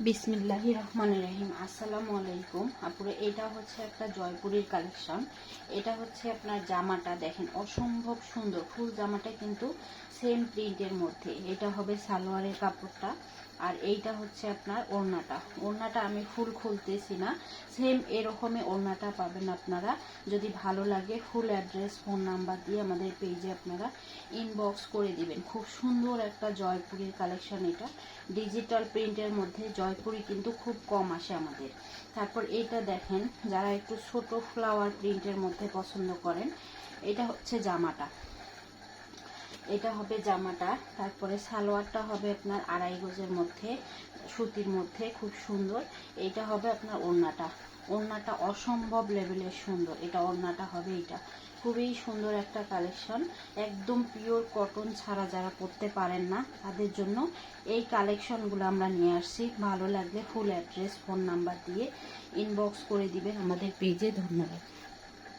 বিসমিল্লাহি রহমান রহিম। আসসালামু আলাইকুম। আপুরে, এটা হচ্ছে একটা জয়পুরের কালেকশন। এটা হচ্ছে আপনার জামাটা, দেখেন, অসম্ভব সুন্দর। ফুল জামাটা কিন্তু সেম প্রিন্টের মধ্যে। এটা হবে সালোয়ারের কাপড়টা আর এইটা হচ্ছে আপনার ওড়নাটা। ওড়নাটা আমি ফুল খুলতেছি না। সেম এরকমই ওড়নাটা পাবেন আপনারা। যদি ভালো লাগে ফুল অ্যাড্রেস ফোন নাম্বার দিয়ে আমাদের পেজে আপনারা ইনবক্স করে দিবেন। খুব সুন্দর একটা জয়পুরের কালেকশন এটা। ডিজিটাল প্রিন্টের মধ্যে জয়পুরি কিন্তু খুব কম আসে আমাদের। তারপর এটা দেখেন, যারা একটু ছোট ফ্লাওয়ার প্রিন্টের মধ্যে পছন্দ করেন, এটা হচ্ছে জামাটা। এটা হবে জামাটা, তারপরে সালোয়ারটা হবে আপনার আড়াই গজের মধ্যে, সুতির মধ্যে, খুব সুন্দর। এটা হবে আপনার ওড়নাটা। ওড়নাটা অসম্ভব লেভেলের সুন্দর। এটা ওড়নাটা হবে এটা খুবই সুন্দর একটা কালেকশন একদম পিওর কটন ছাড়া যারা পরতে পারেন না, তাদের জন্য এই কালেকশনগুলো আমরা নিয়ে আসছি। ভালো লাগলে ফুল অ্যাড্রেস ফোন নাম্বার দিয়ে ইনবক্স করে দিবেন আমাদের পেজে ধন্যবাদ।